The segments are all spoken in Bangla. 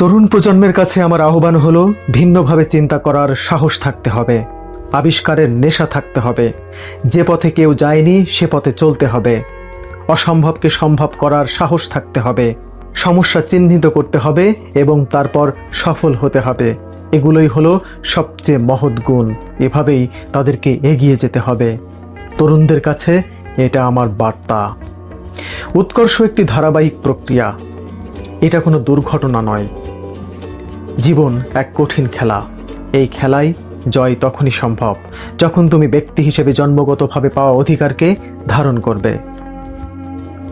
তরুণ প্রজন্মের কাছে আমার আহ্বান হলো, ভিন্নভাবে চিন্তা করার সাহস থাকতে হবে, আবিষ্কারের নেশা থাকতে হবে, যে পথে কেউ যায়নি সে পথে চলতে হবে, অসম্ভবকে সম্ভব করার সাহস থাকতে হবে, সমস্যা চিহ্নিত করতে হবে এবং তারপর সফল হতে হবে, এগুলোই হলো সবচেয়ে মহৎ গুণ, এভাবেই তাদেরকে এগিয়ে যেতে হবে। তরুণদের কাছে এটা আমার বার্তা। উৎকর্ষ একটি ধারাবাহিক প্রক্রিয়া। এটা কোনো দুর্ঘটনা নয়। জীবন এক কঠিন খেলা। এই খেলায় জয় তখনই সম্ভব যখন তুমি ব্যক্তি হিসেবে জন্মগতভাবে পাওয়া অধিকারকে ধারণ করবে।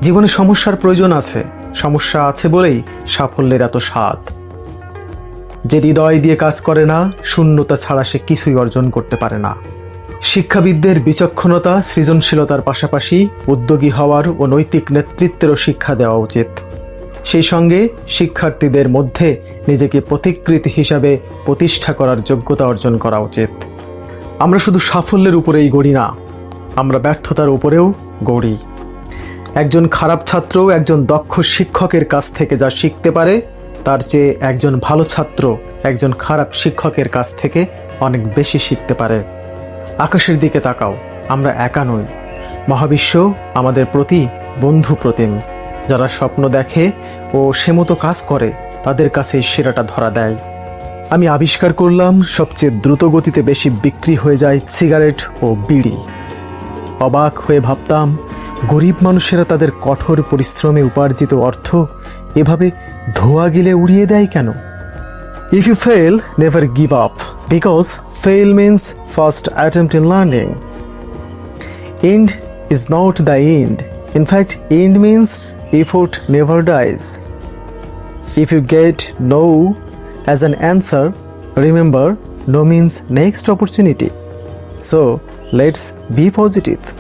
জীবনে সমস্যার প্রয়োজন আছে, সমস্যা আছে বলেই সাফল্যের এত স্বাদ। যে হৃদয় দিয়ে কাজ করে না, শূন্যতা ছাড়া সে কিছুই অর্জন করতে পারে না। শিক্ষাবিদদের বিচক্ষণতা সৃজনশীলতার পাশাপাশি উদ্যোগী হওয়ার ও নৈতিক নেতৃত্বেরও শিক্ষা দেওয়া উচিত। সেই সঙ্গে শিক্ষার্থীদের মধ্যে নিজেকে প্রতিকৃতি হিসাবে প্রতিষ্ঠা করার যোগ্যতা অর্জন করা উচিত। আমরা শুধু সাফল্যের উপরেই গড়ি না, আমরা ব্যর্থতার উপরেও গড়ি। একজন খারাপ ছাত্র একজন দক্ষ শিক্ষকের কাছ থেকে যা শিখতে পারে, তার চেয়ে একজন ভালো ছাত্র একজন খারাপ শিক্ষকের কাছ থেকে অনেক বেশি শিখতে পারে। আকাশের দিকে তাকাও, আমরা একা নই। মহাবিশ্ব আমাদের প্রতি বন্ধু প্রতিম। যারা স্বপ্ন দেখে ও সে মতো কাজ করে, তাদের কাছে সেরাটা ধরা দেয়। আমি আবিষ্কার করলাম, সবচেয়ে দ্রুত গতিতে বেশি বিক্রি হয়ে যায় সিগারেট ও বিড়ি। অবাক হয়ে ভাবতাম, গরিব মানুষেরা তাদের কঠোর পরিশ্রমে উপার্জিত অর্থ এভাবে ধোয়া গিলে উড়িয়ে দেয় কেন? If you fail never give up because fail means first attempt in learning end is not the end in fact end means effort never dies. If you get no as an answer, remember no means next opportunity. So let's be positive.